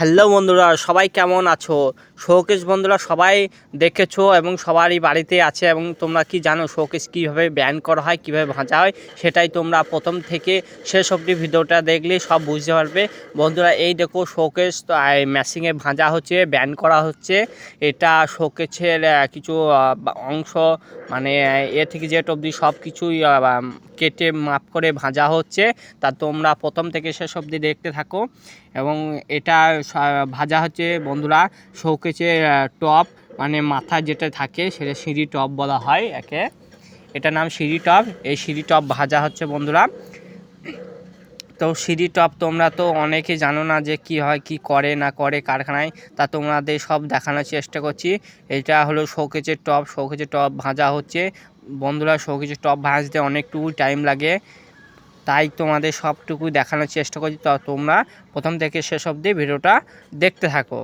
Hello বন্ধুরা, সবাই কেমন আছো? শোকেশ বন্ধুরা, সবাই দেখেছ এবং সবারই বাড়িতে আছে এবং তোমরা কি জানো শোকেশ কীভাবে ব্যান করা হয়, কীভাবে ভাজা হয়? সেটাই তোমরা প্রথম থেকে শেষ অবধি ভিডিওটা দেখলে সব বুঝতে পারবে। বন্ধুরা, এই দেখো শোকেশ, তো মেশিনে ভাজা হচ্ছে ব্যান করা হচ্ছে। এটা শোকেশের কিছু অংশ মানে এ থেকে জেট অবধি সব কিছুই কেটে মাপ করে ভাঁজা হচ্ছে। তা তোমরা প্রথম থেকে শেষ অবধি দেখতে থাকো। এবং এটা ভাজা হচ্ছে বন্ধুরা শৌকেচের টপ মানে মাথা যেটা থাকে সেটা সিঁড়ি টপ বলা হয় একে। এটার নাম সিঁড়ি টপ। এই সিঁড়ি টপ ভাজা হচ্ছে বন্ধুরা। তো সিঁড়ি টপ তোমরা তো অনেকে জানো না যে কি হয়, কি করে, না করে কারখানায়। তা তোমাদের সব দেখানোর চেষ্টা করছি। এটা হলো শৌকেচের টপ। শৌকেচের টপ ভাজা হচ্ছে। বন্ধুরা শৌকেচের টপ ভাজতে অনেকটুকু টাইম লাগে। তাই তোমাদের সবটুকু দেখানোর চেষ্টা করছি। তো তোমরা প্রথম থেকে শেষ অবধি ভিডিওটা দেখতে থাকো।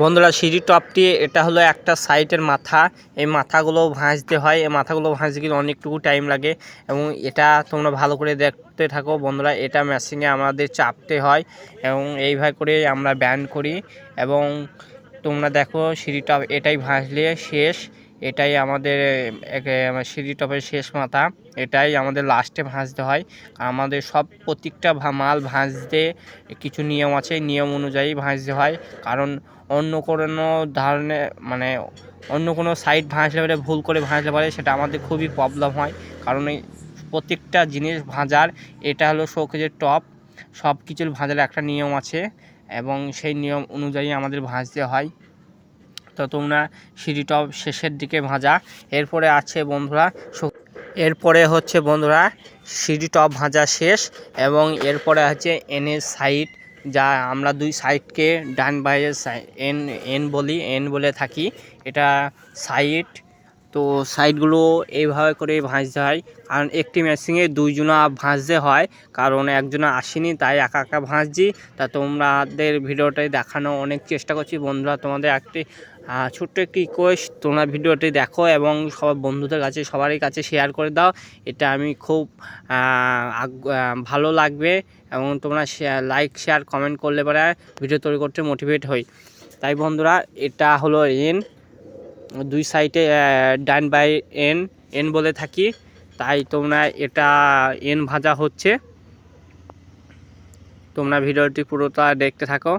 বন্ধুরা সিঁড়ি টপটি এটা হলো একটা সাইটের মাথা। এই মাথাগুলো ভাঁজতে হয়। এই মাথাগুলো ভাঁজতে গেলে অনেকটুকু টাইম লাগে এবং এটা তোমরা ভালো করে দেখতে থাকো। বন্ধুরা, এটা মেশিনে আমাদের চাপতে হয় এবং এইভাবে করে আমরা ব্যান্ড করি এবং তোমরা দেখো সিঁড়ি টপ এটাই ভাঁজলে শেষ। এটাই আমাদের সিঁড়ি টপের শেষ মাথা। এটাই আমাদের লাস্টে ভাঁজতে হয়। আমাদের সব প্রত্যেকটা মাল ভাঁজতে কিছু নিয়ম আছে। নিয়ম অনুযায়ী ভাঁজতে হয়। কারণ অন্য কোনো ধরনের মানে অন্য কোনো সাইড ভাঁজলে পারে ভুল করে ভাঁজলে পারে সেটা আমাদের খুবই প্রবলেম হয়। কারণ এই প্রত্যেকটা জিনিস ভাঁজার, এটা হলো শোকেজের টপ সব কিছুর ভাঁজার একটা নিয়ম আছে। এবং সেই নিয়ম অনুযায়ী আমাদের ভাঁজতে হয়। তো তোমরা সিঁড়ি টপ শেষের দিকে ভাজা। এরপরে আছে বন্ধুরা এরপরে হচ্ছে বন্ধুরা সিঁড়ি টপ ভাজা শেষ এবং এরপরে হচ্ছে এনের সাইড যা আমরা দুই সাইডকে ডান বাইরের এন এন বলি, এন বলে থাকি। এটা সাইড। তো সাইডগুলো এইভাবে করে ভাঁজতে হয়। কারণ একটি মেশিনে দুইজনা ভাঁজতে হয়, কারণ একজনা আসেনি, তাই একা একা ভাঁজছি। তা তোমাদের ভিডিওটাই দেখানো অনেক চেষ্টা করছি। বন্ধুরা, তোমাদের একটি ছোট্ট একটি রিকোয়েস্ট তোমরা ভিডিওটি দেখো এবং সব বন্ধুদের কাছে, সবারই কাছে শেয়ার করে দাও। এটা আমি খুব ভালো লাগবে এবং তোমরা লাইক শেয়ার কমেন্ট করলে পরে ভিডিও তৈরি করতে মোটিভেট হই। তাই বন্ধুরা, এটা হলো এন দুই সাইডে ডান বাই এন এন বলে থাকি। তাই তোমরা এটা এন ভাজা হচ্ছে। তোমরা ভিডিওটি পুরোটা দেখতে থাকো।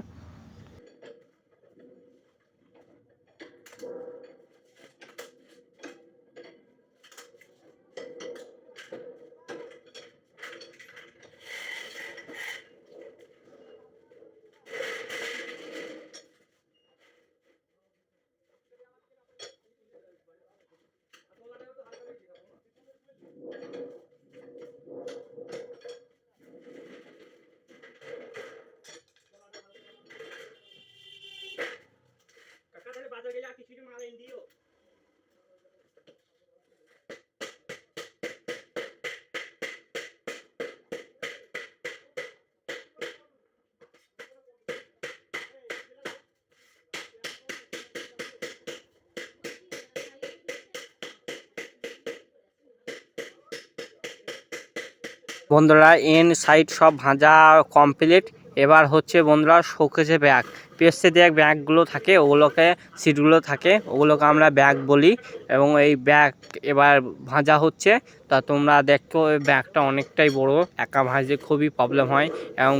বন্ধুরা, এন সাইড সব ভাজা কমপ্লিট এবার হচ্ছে বন্ধুরা শোকেছে ব্যাগ পেস্টে দেওয়া ব্যাগগুলো থাকে, ওগুলোকে সিটগুলো থাকে, ওগুলোকে আমরা ব্যাগ বলি। এবং এই ব্যাগ এবার ভাজা হচ্ছে, তা তোমরা দেখো এই ব্যাগটা অনেকটাই বড়, একা ভাজতে খুবই প্রবলেম হয়। এবং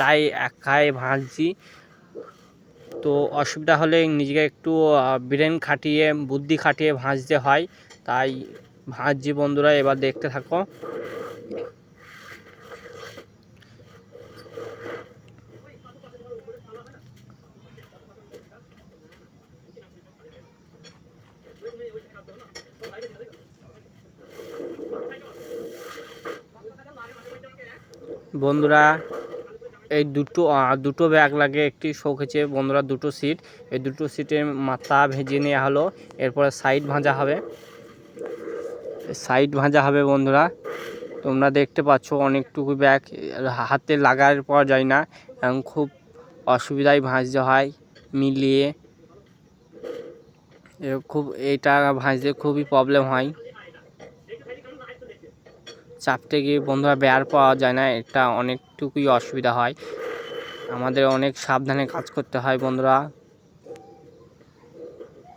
তাই একাই ভাজছি। তো অসুবিধা হলে নিজেকে একটু ব্রেন খাটিয়ে, বুদ্ধি খাটিয়ে ভাজতে হয়। তাই ভাজছি বন্ধুরা, এবার দেখতে থাকো। বন্ধুরা, এই দুটো দুটো ব্যাগ লাগে, একটি শোকেছে বন্ধুরা, দুটো সিট এই দুটো সিটের মাথা ভেজে নেওয়া হলো, এরপরে সাইড ভাঁজা হবে। সাইড ভাঁজা হবে, বন্ধুরা। তোমরা দেখতে পাচ্ছ অনেকটুকু ব্যাগ হাতে লাগার পর যায় না, এবং খুব অসুবিধায় ভাঁজতে হয়, মিলিয়ে। খুব, এটা ভাঁজতে খুবই প্রবলেম হয়। চাপতে গিয়ে বন্ধুরা বেয়ার পাওয়া যায় না, এটা অনেকটুকুই অসুবিধা হয়। আমাদের অনেক সাবধানে কাজ করতে হয় বন্ধুরা।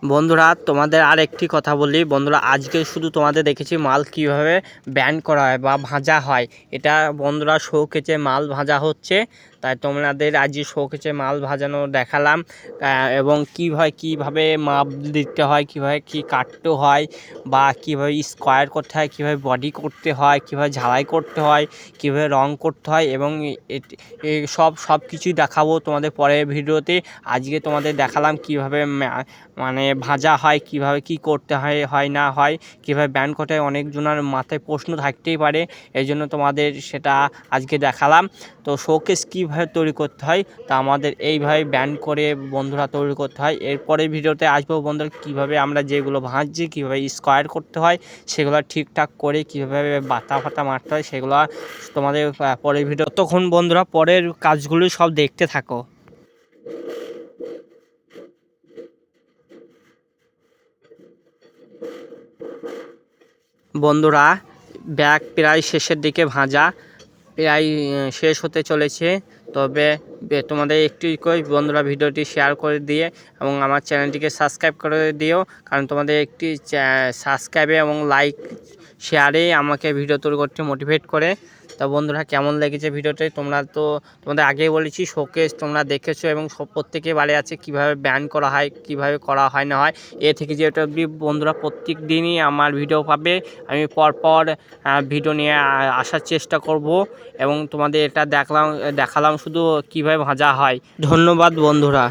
বন্ধুরা, তোমাদের আর একটি কথা বলি। বন্ধুরা, আজকে শুধু তোমাদের দেখেছি মাল কীভাবে ব্যান্ড করা হয় বা ভাজা হয়। এটা বন্ধুরা শোকেচে মাল ভাজা হচ্ছে। তাই তোমাদের আজকে শোকেচে মাল ভাজানো দেখালাম এবং কীভাবে কীভাবে মাপ দিতে হয়, কীভাবে কী কাটতে হয়, বা কীভাবে স্কোয়ার করতে হয়, কীভাবে বডি করতে হয়, কীভাবে ঝালাই করতে হয়, কীভাবে রং করতে হয়, এবং সব সব কিছুই দেখাবো তোমাদের পরের ভিডিওতে। আজকে তোমাদের দেখালাম কীভাবে মানে ভাজা হয়, কীভাবে কি করতে হয় হয় না হয়, কীভাবে ব্যান্ড করতে হয়, অনেকজনের মাথায় প্রশ্ন থাকতেই পারে এই জন্য তোমাদের সেটা আজকে দেখালাম। তো শোকেস কীভাবে তৈরি করতে হয়। তা আমাদের এইভাবে ব্যান্ড করে বন্ধুরা তৈরি করতে হয়। এরপরের ভিডিওতে আসব বন্ধুরা, কীভাবে আমরা যেগুলো ভাঁজছি, কীভাবে স্কোয়ার করতে হয়, সেগুলো ঠিকঠাক করে কীভাবে বাতা ফাতা মারতে হয়, সেগুলো তোমাদের পরের ভিডিও। তখন বন্ধুরা পরের কাজগুলো সব দেখতে থাকো। বন্ধুরা, ব্যাগ প্রায় শেষের দিকে ভাজা। প্রায় শেষ হতে চলেছে। তবে তোমাদের একটু করে বন্ধুরা ভিডিওটি শেয়ার করে দিয়ে এবং আমার চ্যানেলটিকে সাবস্ক্রাইব করে দিও। কারণ তোমাদের একটি সাবস্ক্রাইবে এবং লাইক শেয়ারে আমাকে ভিডিও তৈরি করতে মোটিভেট করে। তা বন্ধুরা কেমন লেগেছে ভিডিওটি? তোমরা তো তোমাদের আগেই বলেছি শোকেস তোমরা দেখেছ এবং সব প্রত্যেকে বাড়ি আছে, কীভাবে ব্যান করা হয়, কীভাবে করা হয়, না হয়। এ থেকে যেটা অবধি বন্ধুরা প্রত্যেক দিনই আমার ভিডিও পাবে। আমি পরপর ভিডিও নিয়ে আসার চেষ্টা করব এবং তোমাদের এটা দেখলাম, দেখালাম শুধু কীভাবে ভাজা হয়। ধন্যবাদ বন্ধুরা।